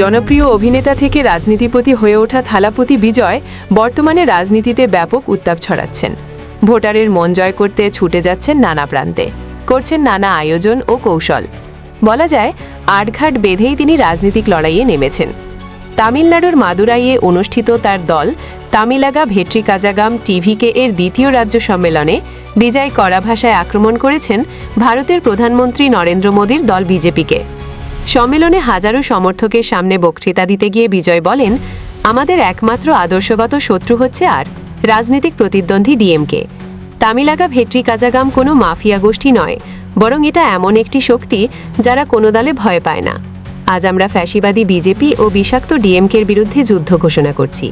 জনপ্রিয় অভিনেতা থেকে রাজনীতিপতি হয়ে ওঠা থালাপতি বিজয় বর্তমানে রাজনীতিতে ব্যাপক উত্তাপ ছড়াচ্ছেন। ভোটারের মন জয় করতে ছুটে যাচ্ছেন নানা প্রান্তে। করছেন নানা আয়োজন ও কৌশল। বলা যায়, আটঘাট বেঁধেই তিনি রাজনীতিক লড়াইয়ে নেমেছেন। তামিলনাড়ুর মাদুরাইয়ে অনুষ্ঠিত তার দল তামিলাগা ভেট্রি কাজাগাম টিভিকে এর দ্বিতীয় রাজ্য সম্মেলনে বিজয় কড়া ভাষায় আক্রমণ করেছেন ভারতের প্রধানমন্ত্রী নরেন্দ্র মোদীর দল বিজেপিকে। সম্মেলনে হাজারো সমর্থকের সামনে বক্তৃতা দিতে গিয়ে বিজয় বলেন, আমাদের একমাত্র আদর্শগত শত্রু হচ্ছে আর, রাজনৈতিক প্রতিদ্বন্দ্বী ডিএমকে। তামিলাগা ভেট্রি কাজাগাম কোনো মাফিয়া গোষ্ঠী নয়, বরং এটা এমন একটি শক্তি যারা কোনো দলে ভয় পায় না। আজ আমরা ফ্যাসিবাদী বিজেপি ও বিষাক্ত ডিএমকের বিরুদ্ধে যুদ্ধ ঘোষণা করছি।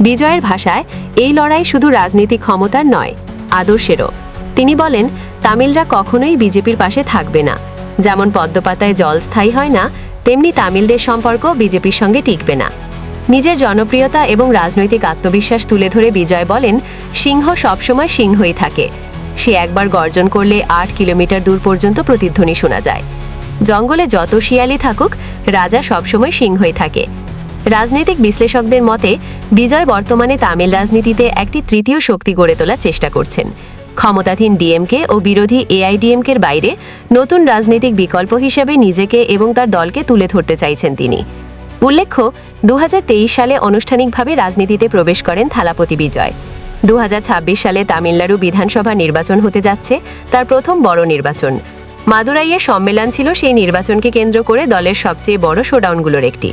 বিজয়ের ভাষায়, এই লড়াই শুধু রাজনৈতিক ক্ষমতার নয়, আদর্শেরও। তিনি বলেন, তামিলরা কখনোই বিজেপির পাশে থাকবে না। যেমন পদ্মপাতায় জল স্থায়ী হয় না, তেমনি তামিলদের সম্পর্ক বিজেপির সঙ্গে টিকবে না। নিজের জনপ্রিয়তা এবং রাজনৈতিক আত্মবিশ্বাস তুলে ধরে বিজয় বলেন, সিংহ সবসময় সিংহই থাকে। সে একবার গর্জন করলে আট কিলোমিটার দূর পর্যন্ত প্রতিধ্বনি শোনা যায়। জঙ্গলে যত শিয়ালি থাকুক, রাজা সবসময় সিংহই থাকে। রাজনৈতিক বিশ্লেষকদের মতে, বিজয় বর্তমানে তামিল রাজনীতিতে একটি তৃতীয় শক্তি গড়ে তোলার চেষ্টা করছেন। ক্ষমতাধীন ডিএমকে ও বিরোধী এআইডিএমকের বাইরে নতুন রাজনৈতিক বিকল্প হিসেবে নিজেকে এবং তার দলকে তুলে ধরতে চাইছেন তিনি। উল্লেখ্য দু হাজার তেইশ সালে আনুষ্ঠানিকভাবে রাজনীতিতে প্রবেশ করেন থালাপতি বিজয়। দু হাজার ছাব্বিশ সালে তামিলনাড়ু বিধানসভা নির্বাচন হতে যাচ্ছে, তার প্রথম বড় নির্বাচন। মাদুরাইয়ের সম্মেলন ছিল সেই নির্বাচনকে কেন্দ্র করে দলের সবচেয়ে বড় শোডাউনগুলোর একটি।